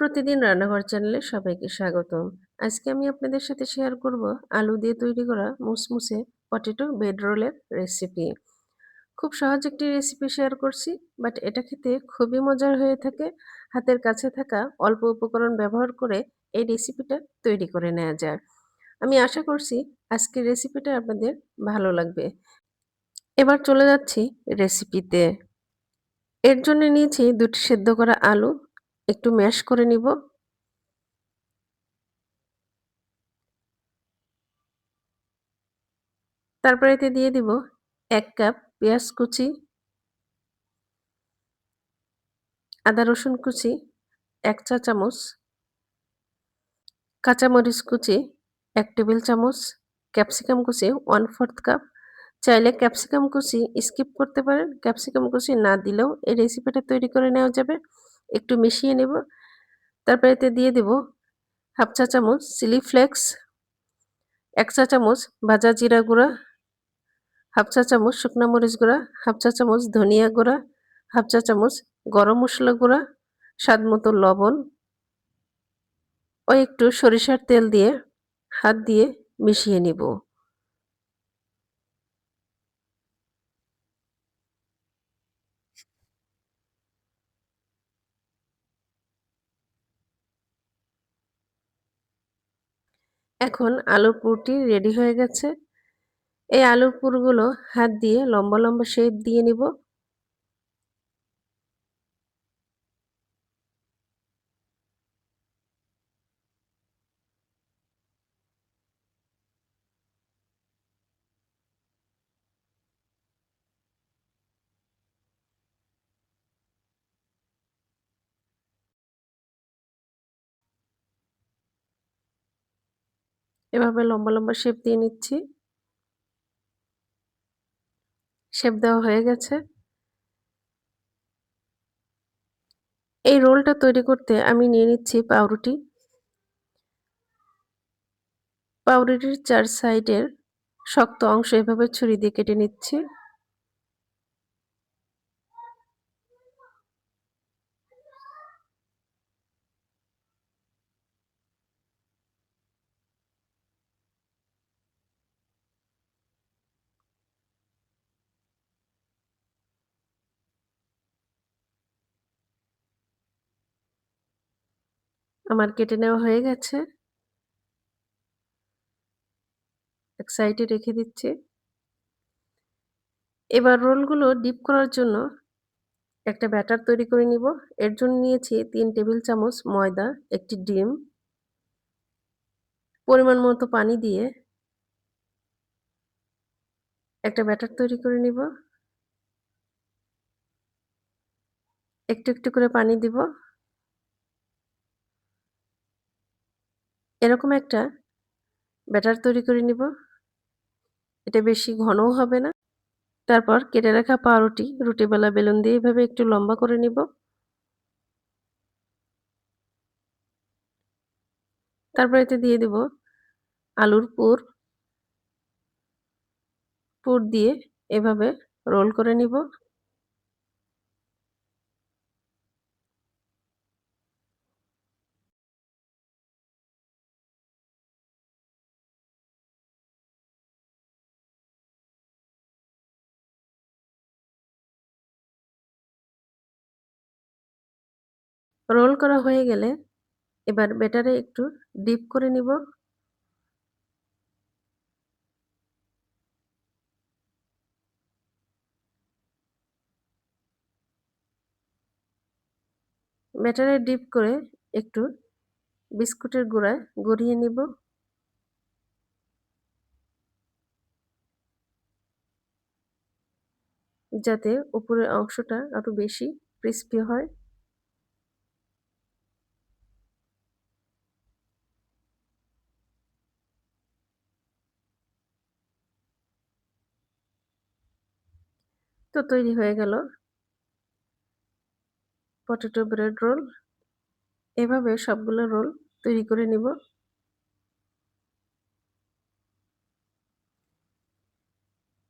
প্রতিদিন রান্নাঘর চ্যানেলে সবাইকে স্বাগতম। আজকে আমি আপনাদের সাথে শেয়ার করব আলু দিয়ে তৈরি করা মুসমুসে পটেটো বেড রোলের রেসিপি। খুব সহজ একটি রেসিপি শেয়ার করছি, বাট এটা খেতে খুবই মজার হয়ে থাকে। হাতের কাছে থাকা অল্প উপকরণ ব্যবহার করে এই রেসিপিটা তৈরি করে নেওয়া যায় আমি আশা করছি আজকের রেসিপিটা আপনাদের ভালো লাগবে। এবার চলে যাচ্ছি রেসিপিতে। এর জন্য নিয়েছি দুটি সেদ্ধ করা আলু একটু ম্যাশ করে নিব। তারপরে এতে দিয়ে দিব এক কাপ পেঁয়াজ কুচি, আদা রসুন কুচি, এক চা চামচ, কাঁচামরিচ কুচি, এক টেবিল চামচ, ক্যাপসিকাম কুচি ওয়ান ফোর্থ কাপ চাইলে ক্যাপসিকাম কুচি স্কিপ করতে পারেন, ক্যাপসিকাম কুচি না দিলেও এই রেসিপিটা তৈরি করে নেওয়া যাবে। একটু মিশিয়ে নেব। তারপরে এতে দিয়ে দেব হাফ চা চামচ চিলি ফ্লেক্স, এক চা চামচ ভাজা জিরা গুঁড়া, হাফ চা চামচ শুকনো মরিচ গুঁড়া, হাফ চা চামচ ধনিয়া গুঁড়া, হাফ চা চামচ গরম মশলা গুঁড়া, স্বাদ মতো লবণ ও একটু সরিষার তেল দিয়ে হাত দিয়ে মিশিয়ে নিব। এখন আলুর পুরটি রেডি হয়ে গেছে। এই আলুর পুরগুলো হাত দিয়ে লম্বা লম্বা শেপ দিয়ে নিব। এভাবে লম্বা লম্বা শেপ দিয়ে নিচ্ছি। শেপ দেওয়া হয়ে গেছে। এই রোলটা তৈরি করতে আমি নিয়ে নিচ্ছি পাউরুটি। পাউরুটির চার সাইডের শক্ত অংশ এভাবে ছুরি দিয়ে কেটে নিচ্ছি। আমার কেটে নেওয়া হয়ে গেছে। এক সাইডে রেখে দিচ্ছি। এবার রোলগুলো ডিপ করার জন্য একটা ব্যাটার তৈরি করে নিব। এর জন্য নিয়েছি তিন টেবিল চামচ ময়দা, একটি ডিম, পরিমাণ মতো পানি দিয়ে একটা ব্যাটার তৈরি করে নিব। একটু একটু করে পানি দিব। এরকম একটা ব্যাটার তৈরি করে নিব। এটা বেশি ঘনও হবে না। তারপর কেটে রাখা পাউরুটি, রুটিবেলা বেলুন দিয়ে এভাবে একটু লম্বা করে নিব। তারপর এতে দিয়ে দিব আলুর পুর। পুর দিয়ে এভাবে রোল করে নিব। রোল করা হয়ে গেলে এবার বেটারে একটু ডিপ করে নিব। ব্যাটারে ডিপ করে একটু বিস্কুটের গুঁড়ায় গড়িয়ে নিব। যাতে উপরের অংশটা আরও বেশি ক্রিস্পি হয়। তো তৈরি হয়ে গেল। পটেটো ব্রেড রোল এভাবে সবগুলো রোল তৈরি করে নিব।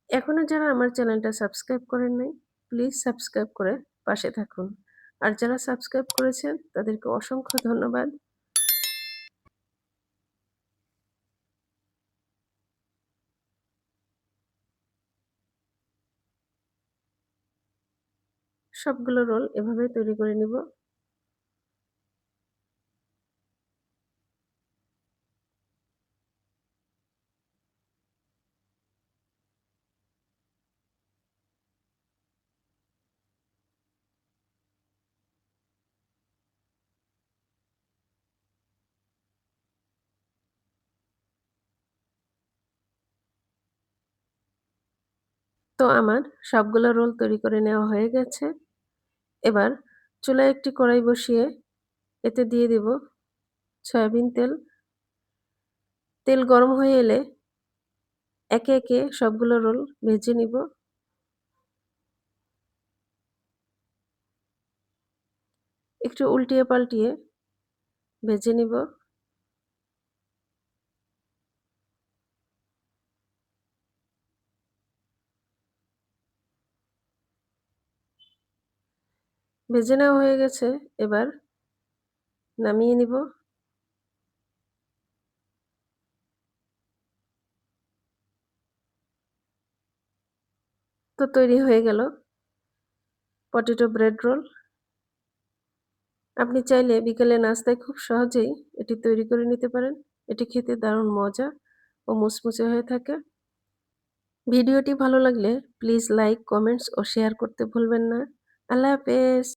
এখনও যারা আমার চ্যানেলটা সাবস্ক্রাইব করেন নাই প্লিজ সাবস্ক্রাইব করে পাশে থাকুন। আর যারা সাবস্ক্রাইব করেছেন, তাদেরকে অসংখ্য ধন্যবাদ। সবগুলো রোল এভাবে তৈরি করে নিব। তো আমার সবগুলো রোল তৈরি করে নেওয়া হয়ে গেছে। এবার চুলায় একটি কড়াই বসিয়ে এতে দিয়ে দেব সয়াবিন তেল। তেল গরম হয়ে এলে একে একে সবগুলো রোল ভেজে নিব। একটু উল্টিয়ে পাল্টিয়ে ভেজে নিব। ভেজে নেওয়া হয়ে গেছে, এবার নামিয়ে নিব। তো তৈরি হয়ে গেল পটেটো ব্রেড রোল। আপনি চাইলে বিকেলে নাস্তায় খুব সহজেই এটি তৈরি করে নিতে পারেন। এটি খেতে দারুণ মজা ও মুচমুচে হয়ে থাকে। ভিডিওটি ভালো লাগলে প্লিজ লাইক, কমেন্টস ও শেয়ার করতে ভুলবেন না। আল্লাহ হাফেজ।